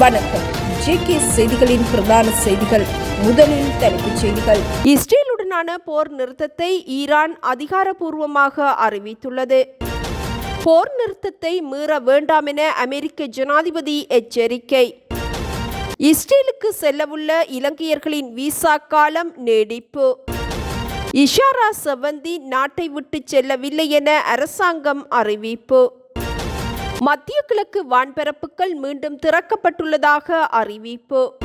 வணக்கம். ஜேகே செய்திகளின் பிரதான செய்திகள். முதலில் தலைப்புச் செய்திகள். இஸ்ரேலுடனான போர் நிறுத்தத்தை ஈரான் அதிகாரப்பூர்வமாக அறிவித்துள்ளது. போர் நிறுத்தத்தை மீற வேண்டாம் என அமெரிக்க ஜனாதிபதி எச்சரிக்கை. இஸ்ரேலுக்கு செல்லவுள்ள இலங்கையர்களின் விசா காலம் நீடிப்பு. இஷாரா செவந்தி நாட்டை விட்டு செல்லவில்லை என அரசாங்கம் அறிவிப்பு. மத்திய கிழக்கு வான்பரப்புகள் மீண்டும் திறக்கப்பட்டுள்ளதாக அறிவிப்பு.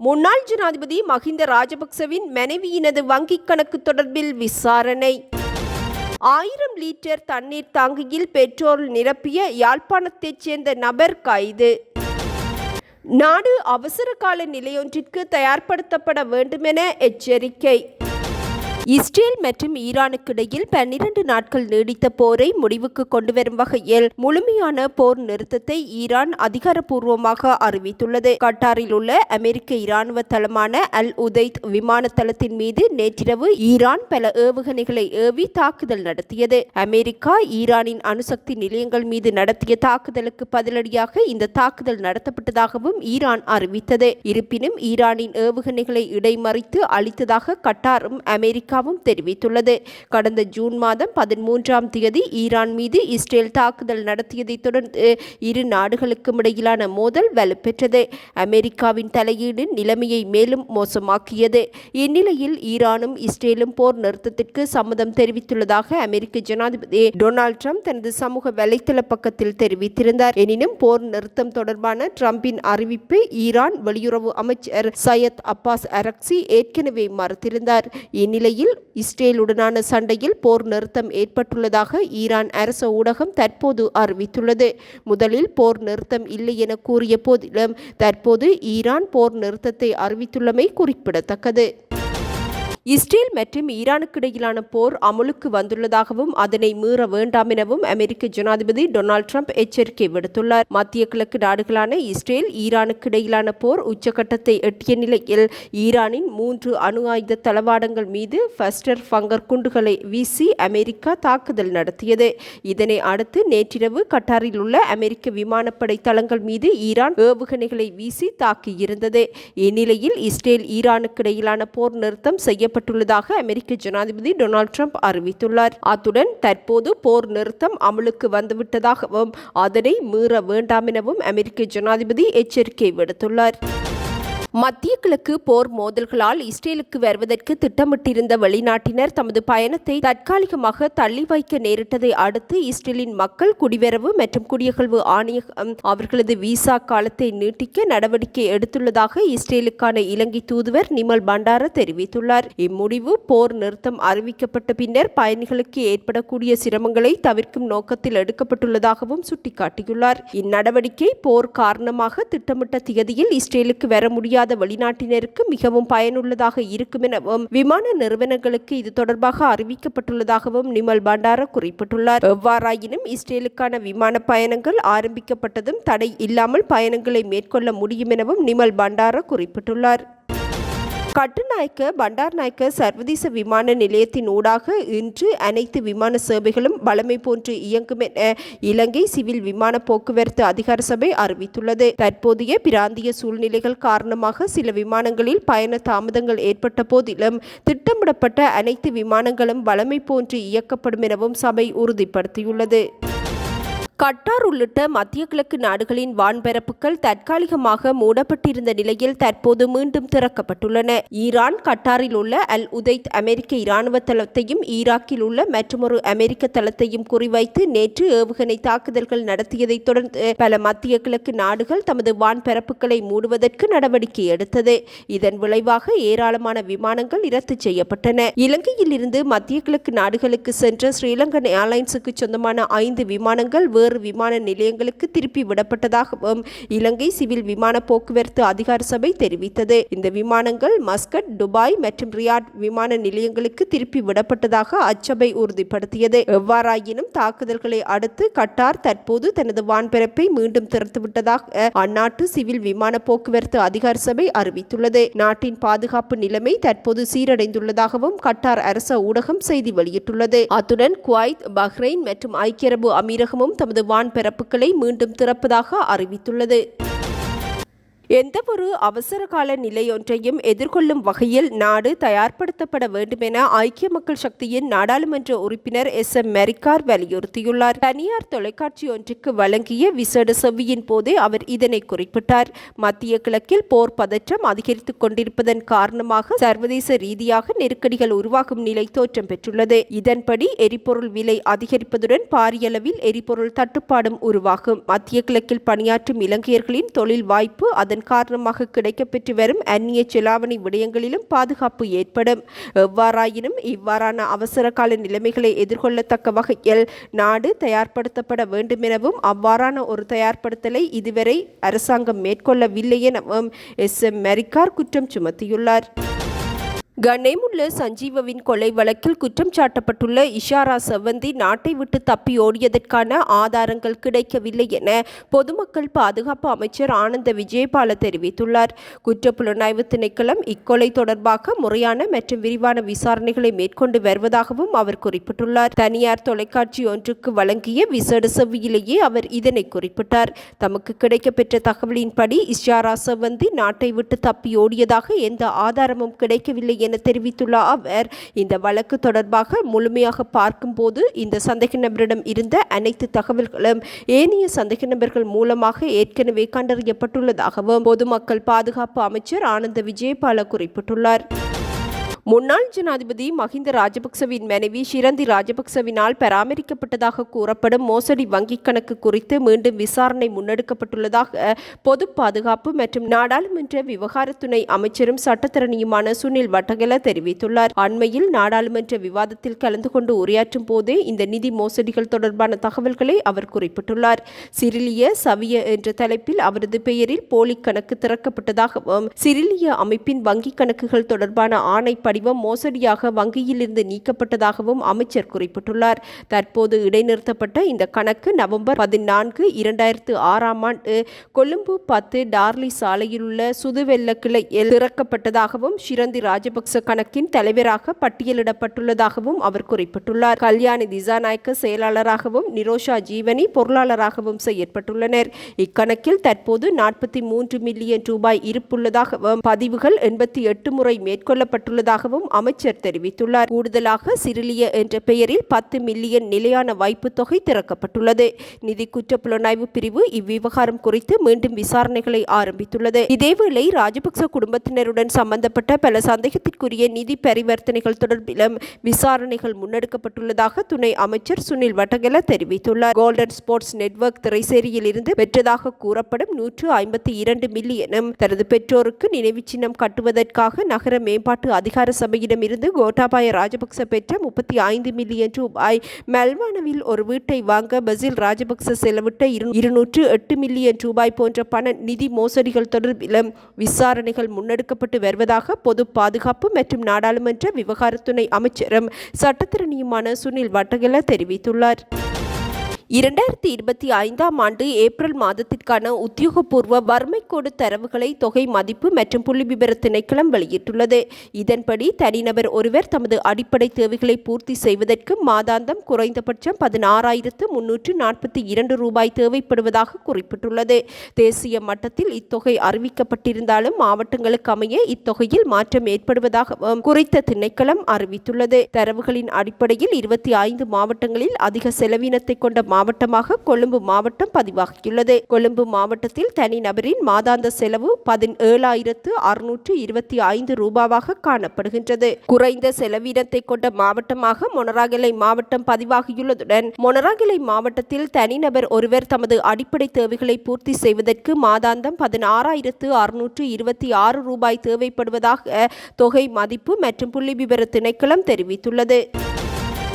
முன்னாள் ஜனாதிபதி மஹிந்த ராஜபக்சவின் மனைவியினது வங்கிக் கணக்கு தொடர்பில் விசாரணை. ஆயிரம் லிட்டர் தண்ணீர் தாங்கியில் பெட்ரோல் நிரப்பிய யாழ்ப்பாணத்தைச் சேர்ந்த நபர் கைது. நாடு அவசர கால நிலையொன்றிற்கு தயார்படுத்தப்பட வேண்டுமென எச்சரிக்கை. இஸ்ரேல் மற்றும் ஈரானுக்கு இடையில் பன்னிரண்டு நாட்கள் நீடித்த போரை முடிவுக்கு கொண்டுவரும் வகையில் முழுமையான போர் நிறுத்தத்தை ஈரான் அதிகாரப்பூர்வமாக அறிவித்துள்ளது. கட்டாரில் உள்ள அமெரிக்க இராணுவ தளமான அல் உதைத் விமான தளத்தின் மீது நேற்றிரவு ஈரான் பல ஏவுகணைகளை ஏவி தாக்குதல் நடத்தியது. அமெரிக்கா ஈரானின் அணுசக்தி நிலையங்கள் மீது நடத்திய தாக்குதலுக்கு பதிலடியாக இந்த தாக்குதல் நடத்தப்பட்டதாகவும் ஈரான் அறிவித்தது. இருப்பினும் ஈரானின் ஏவுகணைகளை இடைமறித்து அளித்ததாக கட்டாரும் அமெரிக்க அமெரிக்காவும் தெரிவித்துள்ளது. கடந்த ஜூன் மாதம் பதிமூன்றாம் தேதி ஈரான் மீது இஸ்ரேல் தாக்குதல் நடத்தியதைத் தொடர்ந்து இரு நாடுகளுக்கும் இடையிலான மோதல் வலுப்பெற்றது. அமெரிக்காவின் தலையீடு நிலைமையை மேலும் மோசமாக்கியது. இந்நிலையில் ஈரானும் இஸ்ரேலும் போர் நிறுத்தத்திற்கு சம்மதம் தெரிவித்துள்ளதாக அமெரிக்க ஜனாதிபதி டொனால்ட் ட்ரம்ப் தனது சமூக வலைத்தள பக்கத்தில் தெரிவித்திருந்தார். எனினும் போர் நிறுத்தம் தொடர்பான ட்ரம்பின் அறிவிப்பு ஈரான் வெளியுறவு அமைச்சர் சையத் அப்பாஸ் அரக்சி ஏற்கனவே மறுத்திருந்தார். இந்நிலையில் இஸ்ரேலுடனான சண்டையில் போர் நிறுத்தம் ஏற்பட்டுள்ளதாக ஈரான் அரச ஊடகம் தற்போது அறிவித்துள்ளது. முதலில் போர் நிறுத்தம் இல்லை என கூறிய போதிலும் தற்போது ஈரான் போர் நிறுத்தத்தை அறிவித்துள்ளமை குறிப்பிடத்தக்கது. இஸ்ரேல் மற்றும் ஈரானுக்கு இடையிலான போர் அமுலுக்கு வந்துள்ளதாகவும் அதனை மீற வேண்டாம் எனவும் அமெரிக்க ஜனாதிபதி டொனால்ட் ட்ரம்ப் எச்சரிக்கை விடுத்துள்ளார். மத்திய கிழக்கு நாடுகளான இஸ்ரேல் ஈரானுக்கு இடையிலான போர் உச்சகட்டத்தை எட்டிய நிலையில் ஈரானின் மூன்று அணு ஆயுத தளவாடங்கள் மீது ஃபஸ்டர் ஃபங்கர் குண்டுகளை வீசி அமெரிக்கா தாக்குதல் நடத்தியது. இதனை அடுத்து நேற்றிரவு கட்டாரில் உள்ள அமெரிக்க விமானப்படை தளங்கள் மீது ஈரான் ஏவுகணைகளை வீசி தாக்கியிருந்தது. இந்நிலையில் இஸ்ரேல் ஈரானுக்கு இடையிலான போர் நிறுத்தம் செய்ய செய்யப்பட்டுள்ளதாக அமெரிக்க ஜனாதிபதி டொனால்ட் ட்ரம்ப் அறிவித்துள்ளார். அத்துடன் தற்போது போர் நிறுத்தம் அமலுக்கு வந்துவிட்டதாகவும் அதனை மீற வேண்டாம் எனவும் அமெரிக்க ஜனாதிபதி எச்சரிக்கை விடுத்துள்ளார். மத்திய கிழக்கு போர் மோதல்களால் இஸ்ரேலுக்கு வருவதற்கு திட்டமிட்டிருந்த வெளிநாட்டினர் தமது பயணத்தை தற்காலிகமாக தள்ளி வைக்க நேரிட்டதை அடுத்து இஸ்ரேலின் மக்கள் குடிவரவு மற்றும் குடியகழ்வு ஆணையகம் அவர்களது விசா காலத்தை நீட்டிக்க நடவடிக்கை எடுத்துள்ளதாக இஸ்ரேலுக்கான இலங்கை தூதுவர் நிமல் பண்டார தெரிவித்துள்ளார். இம்முடிவு போர் நிறுத்தம் அறிவிக்கப்பட்ட பின்னர் பயணிகளுக்கு ஏற்படக்கூடிய சிரமங்களை தவிர்க்கும் நோக்கத்தில் எடுக்கப்பட்டுள்ளதாகவும் சுட்டிக்காட்டியுள்ளார். இந்நடவடிக்கை போர் காரணமாக திட்டமிட்ட திகதியில் இஸ்ரேலுக்கு வர முடியாது. முடியாத வெளிநாட்டினருக்கு மிகவும் பயனுள்ளதாக இருக்கும் எனவும் விமான நிறுவனங்களுக்கு இது தொடர்பாக அறிவிக்கப்பட்டுள்ளதாகவும் நிமல் பண்டார குறிப்பிட்டுள்ளார். எவ்வாறாயினும் இஸ்ரேலுக்கான விமான பயணங்கள் ஆரம்பிக்கப்பட்டதும் தடை இல்லாமல் பயணங்களை மேற்கொள்ள முடியும் எனவும் நிமல் பண்டார குறிப்பிட்டுள்ளார். கட்டுநாயக்க பண்டார்நாயக்க சர்வதேச விமான நிலையத்தின் ஊடாக இன்று அனைத்து விமான சேவைகளும் பலமை போன்று இயங்கும் என இலங்கை சிவில் விமான போக்குவரத்து அதிகார சபை அறிவித்துள்ளது. தற்போதைய பிராந்திய சூழ்நிலைகள் காரணமாக சில விமானங்களில் பயண தாமதங்கள் ஏற்பட்ட போதிலும் திட்டமிடப்பட்ட அனைத்து விமானங்களும் பலமை போன்று இயக்கப்படும் எனவும் சபை உறுதிப்படுத்தியுள்ளது. கட்டார் உள்ளிட்ட மத்திய கிழக்கு நாடுகளின் வான்பரப்புகள் தற்காலிகமாக மூடப்பட்டிருந்த நிலையில் தற்போது மீண்டும் திறக்கப்பட்டுள்ளன. ஈரான் கட்டாரில் உள்ள அல் உதைத் அமெரிக்க இராணுவ தளத்தையும் ஈராக்கில் உள்ள மற்றொரு அமெரிக்க தளத்தையும் குறிவைத்து நேற்று ஏவுகணை தாக்குதல்கள் நடத்தியதைத் தொடர்ந்து பல மத்திய கிழக்கு நாடுகள் தமது வான்பரப்புகளை மூடுவதற்கு நடவடிக்கை எடுத்தது. இதன் விளைவாக ஏராளமான விமானங்கள் ரத்து செய்யப்பட்டன. இலங்கையில் இருந்து மத்திய கிழக்கு நாடுகளுக்கு சென்ற ஸ்ரீலங்கன் ஏர்லைன்ஸுக்கு சொந்தமான ஐந்து விமானங்கள் வேறு வேறு விமான நிலையங்களுக்கு திருப்பி விடப்பட்டதாகவும் இலங்கை சிவில் விமான போக்குவரத்து அதிகார சபை தெரிவித்தது. இந்த விமானங்கள் மஸ்கட் துபாய் மற்றும் ரியாட் விமான நிலையங்களுக்கு திருப்பி விடப்பட்டதாக அச்சபை உறுதிப்படுத்தியது. எவ்வாறாயினும் தாக்குதல்களை அடுத்து கட்டார் தற்போது தனது வான்பரப்பை மீண்டும் திறந்துவிட்டதாக அந்நாட்டு சிவில் விமான போக்குவரத்து அதிகார சபை அறிவித்துள்ளது. நாட்டின் பாதுகாப்பு நிலைமை தற்போது சீரடைந்துள்ளதாகவும் கட்டார் அரச ஊடகம் செய்தி வெளியிட்டுள்ளது. அத்துடன் குவைத் பஹ்ரைன் மற்றும் ஐக்கிய அரபு அமீரகமும் தமது வான்பரப்புகளை மீண்டும் திறப்பதாக அறிவித்துள்ளது. எந்தவொரு அவசரகால நிலையொன்றையும் எதிர்கொள்ளும் வகையில் நாடு தயார்படுத்தப்பட வேண்டும் என ஐக்கிய மக்கள் சக்தியின் நாடாளுமன்ற உறுப்பினர் எஸ். எம். மெரிக்கார் வலியுறுத்தியுள்ளார். தனியார் தொலைக்காட்சி ஒன்றுக்கு வழங்கிய விசேட செவ்வியின் போதே அவர் இதனை குறிப்பிட்டார். மத்திய கிழக்கில் போர் பதற்றம் அதிகரித்துக் கொண்டிருப்பதன் காரணமாக சர்வதேச ரீதியாக நெருக்கடிகள் உருவாகும் நிலை தோற்றம் பெற்றுள்ளது. இதன்படி எரிபொருள் விலை அதிகரிப்பதுடன் பாரியளவில் எரிபொருள் தட்டுப்பாடும் உருவாகும். மத்திய கிழக்கில் பணியாற்றும் இலங்கையர்களின் தொழில் வாய்ப்பு அதன் காரணமாக கிடைக்கப்பெற்று வரும் அந்நிய செலாவணி விடயங்களிலும் பாதுகாப்பு ஏற்படும். எவ்வாறாயினும் இவ்வாறான அவசர கால நிலைமைகளை எதிர்கொள்ளத்தக்க வகையில் நாடு தயார்படுத்தப்பட வேண்டுமெனவும் அவ்வாறான ஒரு தயார்படுத்தலை இதுவரை அரசாங்கம் மேற்கொள்ளவில்லை எனவும் எஸ் எம் மெரிக்கார் குற்றம் சுமத்தியுள்ளார். கனேமுல்ல சஞ்சீவவின் கொலை வழக்கில் குற்றம் சாட்டப்பட்டுள்ள இஷாரா செவந்தி நாட்டை விட்டு தப்பி ஓடியதற்கான ஆதாரங்கள் கிடைக்கவில்லை என பொதுமக்கள் பாதுகாப்பு அமைச்சர் ஆனந்த விஜயபால தெரிவித்துள்ளார். குற்றப்புலனாய்வு திணைக்களம் இக்கொலை தொடர்பாக முறையான மற்றும் விரிவான விசாரணைகளை மேற்கொண்டு வருவதாகவும் அவர் குறிப்பிட்டுள்ளார். தனியார் தொலைக்காட்சி ஒன்றுக்கு வழங்கிய விசேட செவ்வியிலேயே அவர் இதனை குறிப்பிட்டார். தமக்கு கிடைக்கப்பெற்ற தகவலின்படி இஷாரா செவந்தி நாட்டை விட்டு தப்பி ஓடியதாக எந்த ஆதாரமும் கிடைக்கவில்லை என தெரிவித்துள்ள அவர் இந்த வழக்கு தொடர்பாக முழுமையாக பார்க்கும்போது இந்த சந்தேக நபரிடம் இருந்த அனைத்து தகவல்களும் ஏனைய சந்தேக நபர்கள் மூலமாக ஏற்கனவே கண்டறியப்பட்டுள்ளதாகவும் பொதுமக்கள் பாதுகாப்பு அமைச்சர் ஆனந்த விஜயபால குறிப்பிட்டுள்ளார். முன்னாள் ஜனாதிபதி மஹிந்த ராஜபக்சவின் மனைவி ஷிரந்தி ராஜபக்சவினால் பராமரிக்கப்பட்டதாக கூறப்படும் மோசடி வங்கிக் கணக்கு குறித்து மீண்டும் விசாரணை முன்னெடுக்கப்பட்டுள்ளதாக பொது பாதுகாப்பு மற்றும் நாடாளுமன்ற விவகாரத்துணை அமைச்சரும் சட்டத்தரணியுமான சுனில் வட்டகல தெரிவித்துள்ளார். அண்மையில் நாடாளுமன்ற விவாதத்தில் கலந்து கொண்டு உரையாற்றும் போதே இந்த நிதி மோசடிகள் தொடர்பான தகவல்களை அவர் குறிப்பிட்டுள்ளார். சிறிலிய சவிய என்ற தலைப்பில் அவரது பெயரில் போலி கணக்கு திறக்கப்பட்டதாகவும் சிறிலிய அமைப்பின் வங்கிக் கணக்குகள் தொடர்பான ஆணை படிவம் மோசடியாக வங்கியிலிருந்து நீக்கப்பட்டதாகவும் அமைச்சர் குறிப்பிட்டுள்ளார். தற்போது இடைநிறுத்தப்பட்ட இந்த கணக்கு நவம்பர் பதினான்கு இரண்டாயிரத்து ஆறாம் ஆண்டு கொழும்பு பத்து டார்லி சாலையில் உள்ள சுதுவெல்ல கிளை திறக்கப்பட்டதாகவும் ஷிரந்தி ராஜபக்ச கணக்கின் தலைவராக பட்டியலிடப்பட்டுள்ளதாகவும் அவர் குறிப்பிட்டுள்ளார். கல்யாணி திசாநாயக்க செயலாளராகவும் நிரோஷா ஜீவனி பொருளாளராகவும் செயற்பட்டுள்ளனர். இக்கணக்கில் தற்போது நாற்பத்தி மூன்று மில்லியன் ரூபாய் இருப்புள்ளதாகவும் பதிவுகள் எண்பத்தி எட்டு முறை மேற்கொள்ளப்பட்டுள்ளதாக உள்ளதாகவும் அமைச்சர் தெரிவித்துள்ளார். கூடுதலாக சிறிலிய என்ற பெயரில் பத்து மில்லியன் நிலையான வைப்பு தொகை திறக்கப்பட்டுள்ளது. நிதி குற்ற புலனாய்வு பிரிவு இவ்விவகாரம் குறித்து மீண்டும் விசாரணைகளை ஆரம்பித்துள்ளது. இதேவேளை ராஜபக்ச குடும்பத்தினருடன் சம்பந்தப்பட்ட பல சந்தேகத்திற்குரிய நிதி பரிவர்த்தனைகள் தொடர்பிலும் விசாரணைகள் முன்னெடுக்கப்பட்டுள்ளதாக துணை அமைச்சர் சுனில் வட்டகல தெரிவித்துள்ளார். கோல்டன் ஸ்போர்ட்ஸ் நெட்வொர்க் திரைசேரியில் இருந்து பெற்றதாக கூறப்படும் நூற்று ஐம்பத்தி இரண்டு மில்லியனும் தனது பெற்றோருக்கு நினைவு சின்னம் கட்டுவதற்காக நகர மேம்பாட்டு அதிகார சபையிடமிருந்து கோட்டாபாய ராஜபக்ச பெற்ற முப்பத்தி ஐந்து மில்லியன் ரூபாய் மெல்வானவில் ஒரு வீட்டை வாங்க பசில் ராஜபக்ச செலவிட்ட இருநூற்று எட்டு மில்லியன் ரூபாய் போன்ற பண நிதி மோசடிகள் தொடர்பிலும் விசாரணைகள் முன்னெடுக்கப்பட்டு வருவதாக பொது பாதுகாப்பு மற்றும் நாடாளுமன்ற விவகாரத்துறை அமைச்சரும் சட்டத்திறனியுமான சுனில் வட்டகல தெரிவித்துள்ளார். இரண்டாயிரத்தி இருபத்தி ஐந்தாம் ஆண்டு ஏப்ரல் மாதத்திற்கான உத்தியோகபூர்வ வறுமைக்கோடு தரவுகளை தொகை மதிப்பு மற்றும் புள்ளிவிபர திணைக்களம் வெளியிட்டுள்ளது. இதன்படி தனிநபர் ஒருவர் தமது அடிப்படை தேவைகளை பூர்த்தி செய்வதற்கு மாதாந்தம் குறைந்தபட்சம் பதினாறாயிரத்து முன்னூற்று நாற்பத்தி இரண்டு ரூபாய் தேவைப்படுவதாக குறிப்பிட்டுள்ளது. தேசிய மட்டத்தில் இத்தொகை அறிவிக்கப்பட்டிருந்தாலும் மாவட்டங்களுக்கு அமைய இத்தொகையில் மாற்றம் ஏற்படுவதாக குறித்த திணைக்களம் அறிவித்துள்ளது. தரவுகளின் அடிப்படையில் இருபத்தி ஐந்து மாவட்டங்களில் அதிக செலவினத்தை கொண்ட மாவட்டமாக கொழும்பு மாவட்டம் பதிவாகியுள்ளது. கொழும்பு மாவட்டத்தில் தனிநபரின் மாதாந்த செலவு பதினேழாயிரத்து அறுநூற்று இருபத்தி ஐந்து ரூபாவாக காணப்படுகின்றது. குறைந்த செலவினத்தை கொண்ட மாவட்டமாக மொனராகலை மாவட்டம் பதிவாகியுள்ளதுடன் மொனராகலை மாவட்டத்தில் தனிநபர் ஒருவர் தமது அடிப்படை தேவைகளை பூர்த்தி செய்வதற்கு மாதாந்தம் பதினாறாயிரத்து அறுநூற்று இருபத்தி ஆறு ரூபாய் தேவைப்படுவதாக தொகை மதிப்பு மற்றும் புள்ளி விவர திணைக்களம் தெரிவித்துள்ளது.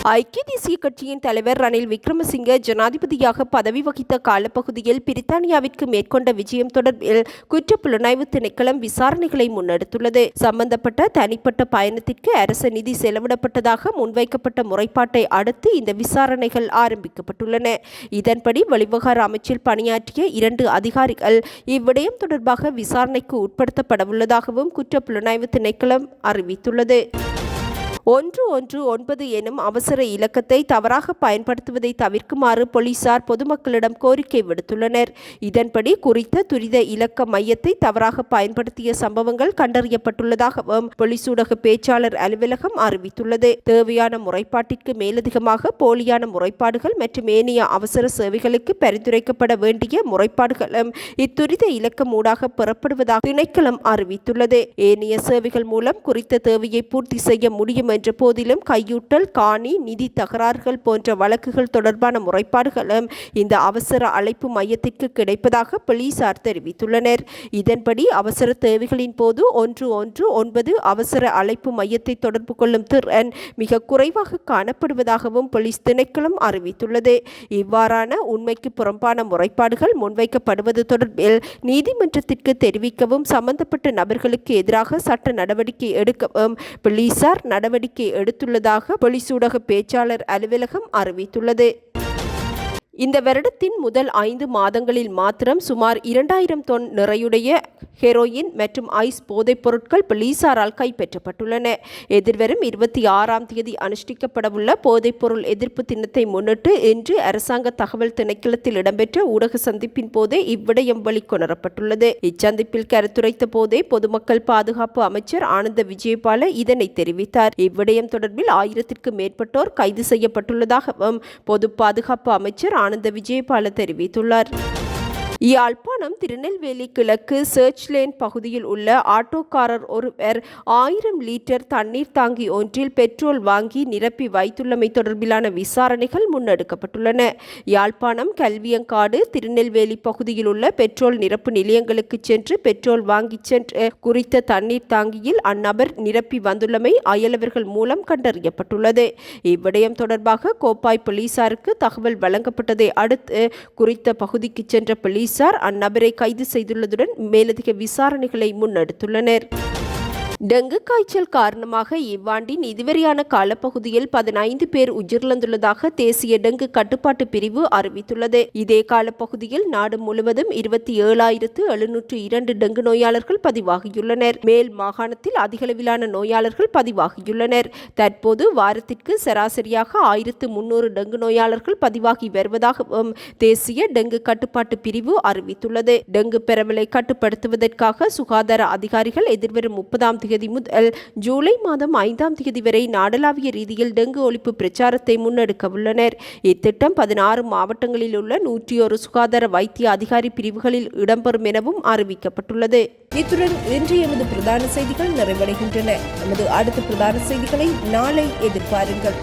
ஐக்கிய தேசிய கட்சியின் தலைவர் ரணில் விக்ரமசிங்க ஜனாதிபதியாக பதவி வகித்த காலப்பகுதியில் பிரித்தானியாவிற்கு மேற்கொண்ட விஜயம் தொடர்பில் குற்ற புலனாய்வு திணைக்களம் விசாரணைகளை முன்னெடுத்துள்ளது. சம்பந்தப்பட்ட தனிப்பட்ட பயணத்திற்கு அரச நிதி செலவிடப்பட்டதாக முன்வைக்கப்பட்ட முறைப்பாட்டை அடுத்து இந்த விசாரணைகள் ஆரம்பிக்கப்பட்டுள்ளன. இதன்படி வெளிவகார அமைச்சில் பணியாற்றிய இரண்டு அதிகாரிகள் இவ்விடயம் தொடர்பாக விசாரணைக்கு உட்படுத்தப்படவுள்ளதாகவும் குற்ற புலனாய்வு திணைக்களம் அறிவித்துள்ளது. ஒன்று ஒன்று ஒன்பது எனும் அவசர இலக்கத்தை தவறாக பயன்படுத்துவதை தவிர்க்குமாறு போலீசார் பொதுமக்களிடம் கோரிக்கை விடுத்துள்ளனர். இதன்படி குறித்த துரித இலக்க மையத்தை தவறாக பயன்படுத்திய சம்பவங்கள் கண்டறியப்பட்டுள்ளதாகவும் போலீஸ் ஊடக பேச்சாளர் அலுவலகம் அறிவித்துள்ளது. தேவையான முறைப்பாட்டிற்கு மேலதிகமாக போலியான முறைப்பாடுகள் மற்றும் ஏனைய அவசர சேவைகளுக்கு பரிந்துரைக்கப்பட வேண்டிய முறைப்பாடுகளும் இத்துரித இலக்கம் ஊடாக பெறப்படுவதாக திணைக்களம் அறிவித்துள்ளது. ஏனைய சேவைகள் மூலம் குறித்த தேவையை பூர்த்தி செய்ய முடியும் என்ற போதிலும் கையூட்டல் காணி நிதி தகராறுகள் போன்ற வழக்குகள் தொடர்பான முறைப்பாடுகளும் இந்த அவசர அழைப்பு மையத்திற்கு கிடைப்பதாக போலீசார் தெரிவித்துள்ளனர். இதன்படி அவசர தேவைகளின் போது ஒன்று ஒன்று ஒன்பது அவசர அழைப்பு மையத்தை தொடர்பு கொள்ளும் திறன் மிக குறைவாக காணப்படுவதாகவும் போலீஸ் திணைக்களம் அறிவித்துள்ளது. இவ்வாறான உண்மைக்கு புறம்பான முறைப்பாடுகள் முன்வைக்கப்படுவது தொடர்பில் நீதிமன்றத்திற்கு தெரிவிக்கவும் சம்பந்தப்பட்ட நபர்களுக்கு எதிராக சட்ட நடவடிக்கை எடுக்கவும் போலீசார் நடவடிக்கை எடுத்துள்ளதாக பொலிசூடக பேச்சாளர் அலுவலகம் அறிவித்துள்ளது. இந்த வருடத்தின் முதல் ஐந்து மாதங்களில் மாத்திரம் சுமார் இரண்டாயிரம் தொன் நிறையுடைய ஹெரோயின் மற்றும் ஐஸ் போதைப் பொருட்கள் போலீசாரால் கைப்பற்றப்பட்டுள்ளன. எதிர்வரும் இருபத்தி ஆறாம் தேதி அனுஷ்டிக்கப்படவுள்ள போதைப்பொருள் எதிர்ப்பு தினத்தை முன்னிட்டு இன்று அரசாங்க தகவல் திணைக்களத்தில் இடம்பெற்ற ஊடக சந்திப்பின் போதே இவ்விடயம் வெளிக்கொணரப்பட்டுள்ளது. இச்சந்திப்பில் கருத்துரைத்த போதே பொதுமக்கள் பாதுகாப்பு அமைச்சர் ஆனந்த விஜயபால இதனை தெரிவித்தார். இவ்விடயம் தொடர்பில் ஆயிரத்திற்கு மேற்பட்டோர் கைது செய்யப்பட்டுள்ளதாகவும் பொது பாதுகாப்பு அமைச்சர் ஆனந்த விஜயபால தெரிவித்துள்ளார். யாழ்ப்பாணம் திருநெல்வேலி கிழக்கு சர்ச் லேன் பகுதியில் உள்ள ஆட்டோக்காரர் ஒருவர் ஆயிரம் லிட்டர் தண்ணீர் தாங்கி ஒன்றில் பெட்ரோல் வாங்கி நிரப்பி வைத்துள்ளமை தொடர்பிலான விசாரணைகள் முன்னெடுக்கப்பட்டுள்ளன. யாழ்ப்பாணம் கல்வியங்காடு திருநெல்வேலி பகுதியில் உள்ள பெட்ரோல் நிரப்பு நிலையங்களுக்கு சென்று பெட்ரோல் வாங்கிச் சென்று குறித்த தண்ணீர் தாங்கியில் அந்நபர் நிரப்பி வந்துள்ளமை அயலவர்கள் மூலம் கண்டறியப்பட்டுள்ளது. இவ்விடயம் தொடர்பாக கோப்பாய் போலீசாருக்கு தகவல் வழங்கப்பட்டதை அடுத்து குறித்த பகுதிக்கு சென்ற போலீஸ் போலீசார் அந்நபரை கைது செய்துள்ளதுடன் மேலதிக விசாரணைகளை முன்னெடுத்துள்ளனர். டெங்கு காய்ச்சல் காரணமாக இவ்வாண்டின் இதுவரையான காலப்பகுதியில் பதினைந்து பேர் உயிரிழந்துள்ளதாக தேசிய டெங்கு கட்டுப்பாட்டு பிரிவு அறிவித்துள்ளது. இதே காலப்பகுதியில் நாடு முழுவதும் இருபத்தி ஏழாயிரத்து எழுநூற்று இரண்டு டெங்கு நோயாளர்கள் பதிவாகியுள்ளனர். மேல் மாகாணத்தில் அதிகளவிலான நோயாளர்கள் பதிவாகியுள்ளனர். தற்போது வாரத்திற்கு சராசரியாக ஆயிரத்து முன்னூறு டெங்கு நோயாளர்கள் பதிவாகி வருவதாகவும் தேசிய டெங்கு கட்டுப்பாட்டு பிரிவு அறிவித்துள்ளது. டெங்கு பரவலை கட்டுப்படுத்துவதற்காக சுகாதார அதிகாரிகள் எதிர்வரும் முப்பதாம் தேதி முதல் ஜூலை மாதம் ஐந்தாம் தேதி வரை நாடளாவிய ரீதியில் டெங்கு ஒழிப்பு பிரச்சாரத்தை முன்னெடுக்க உள்ளனர். இத்திட்டம் பதினாறு மாவட்டங்களில் உள்ள நூற்றி ஒரு சுகாதார வைத்திய அதிகாரி பிரிவுகளில் இடம்பெறும் எனவும் அறிவிக்கப்பட்டுள்ளது. இத்துடன் இன்று எமது பிரதான செய்திகள் நிறைவடைகின்றன. நமது அடுத்த பிரதான செய்திகளை நாளை எதிர்பாருங்கள்.